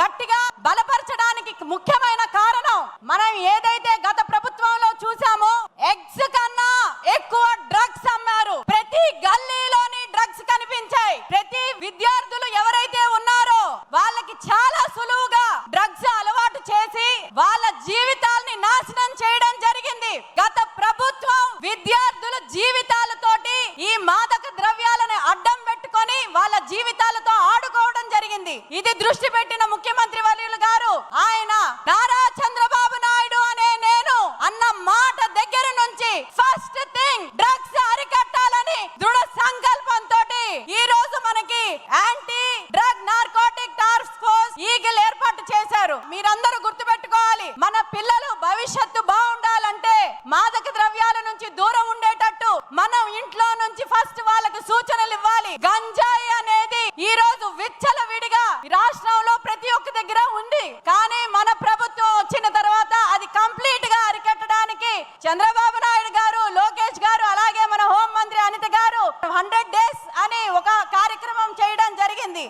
గట్టిగా బలపరచడానికి ముఖ్యమైన కారణం మనం ఏదైతే గత ప్రభుత్వంలో చూసామో ఎగ్స్ కన్నా ఎక్కువ డ్రగ్స్ అమ్మారు. ప్రతి గల్లీలోని డ్రగ్స్ కనిపించాయి. ప్రతి విద్యార్థులు ఎవరైతే ఉన్నారో వాళ్ళకి చాలా సులువుగా డ్రగ్స్ అలవాటు చేసి వాళ్ళ జీవితాల్ని నాశనం చేయడం జరిగింది. గత ప్రభుత్వం విద్యార్థుల జీవితాలతోటి ఈ మాదక ద్రవ్యాలను అడ్డం పెట్టుకొని వాళ్ళ జీవితాలతో ఆడుకోవడం జరిగింది. ఇది దృష్టి పెట్టిన మీరందరూ గుర్తుపెట్టుకోవాలి మన పిల్లలు భవిష్యత్తు బాగుండాలంటే మాదక ద్రవ్యాల నుంచి దూరం ఉండేటట్టు మనం ఇంట్లో నుంచి ఫస్ట్ వాళ్ళకి సూచనలు ఇవ్వాలి. గంజాయి అనేది ఈ రోజు విచ్చల విడిగా రాష్ట్రంలో ప్రతి ఒక్క దగ్గర ఉంది. కానీ మన ప్రభుత్వం వచ్చిన తర్వాత అది కంప్లీట్గా అరికట్టడానికి చంద్రబాబు నాయుడు గారు లోకేష్ గారు అలా